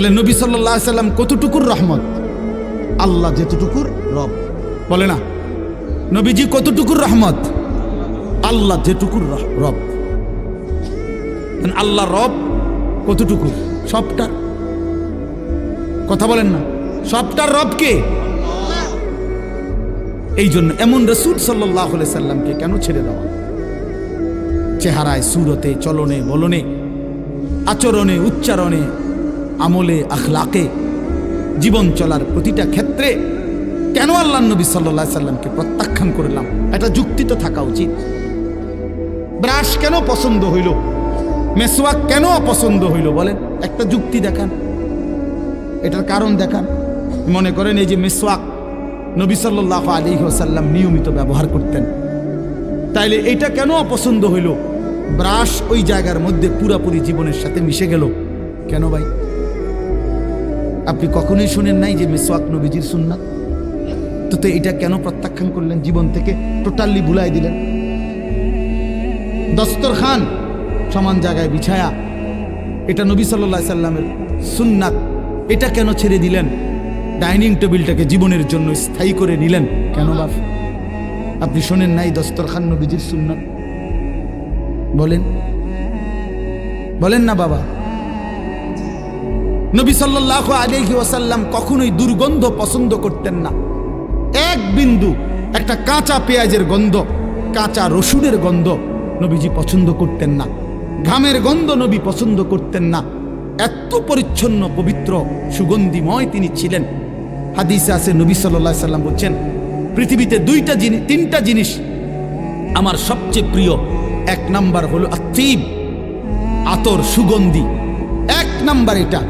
তাহলে নবী সাল্লাহ সাল্লাম কতটুকুর রহমত? আল্লাহ যেতটুকুর রব। বলে না। নবীজি কতটুকুর রহমত? আল্লাহ যেটুকুর রব। আল্লাহ রব কতটুকু? সবটার কথা বলেন না। সবটার রব কে? এই জন্য এমন রসুল সাল্লাহ সাল্লামকে কেন ছেড়ে দেওয়া? চেহারায়, সুরতে, চলনে, বলনে, আচরণে, উচ্চারণে আমলে, আখলাকে, জীবন চলার প্রতিটা ক্ষেত্রে কেন আল্লাহ নবী সাল্লাহ সাল্লামকে প্রত্যাখ্যান করলাম? একটা যুক্তি তো থাকা উচিত। ব্রাশ কেন পছন্দ হইল? মেসোয়াক কেন অপছন্দ হইল বলেন? একটা যুক্তি দেখান। এটার কারণ দেখান। মনে করেন এই যে মেসোয়াক নবী সাল্লাহ আলী সাল্লাম নিয়মিত ব্যবহার করতেন। তাইলে এটা কেন অপছন্দ হইল? ব্রাশ ওই জায়গার মধ্যে পুরাপুরি জীবনের সাথে মিশে গেল। কেন ভাই? আপনি কখনোই শুনেন নাই যে মেসোয়াক নবীজির সুন্নাত? তো তো এটা কেন প্রত্যাখ্যান করলেন জীবন থেকে? টোটালি ভুলাই দিলেন। দস্তরখান সমান জায়গায় বিছায়া। এটা নবী সাল্লাহ সাল্লামের সুন্নাত। এটা কেন ছেড়ে দিলেন? ডাইনিং টেবিলটাকে জীবনের জন্য স্থায়ী করে নিলেন কেন বাপ? আপনি শোনেন নাই দস্তরখান নবীজির সুন্নাত? বলেন। বলেন না বাবা। নবী সাল্লাহ আলহি ওয়াসাল্লাম কখনোই দুর্গন্ধ পছন্দ করতেন না। এক বিন্দু, একটা কাঁচা পেঁয়াজের গন্ধ, কাঁচা রসুনের গন্ধ নবীজি পছন্দ করতেন না। ঘামের গন্ধ নবী পছন্দ করতেন না। এত পরিচ্ছন্ন, পবিত্র, সুগন্ধিময় তিনি ছিলেন। হাদিসে আছে, নবী সাল্লাহ সাল্লাম বলছেন, পৃথিবীতে দুইটা জিনিস তিনটা জিনিস আমার সবচেয়ে প্রিয়। এক নাম্বার হলো আতর সুগন্ধি। এক নাম্বার এটা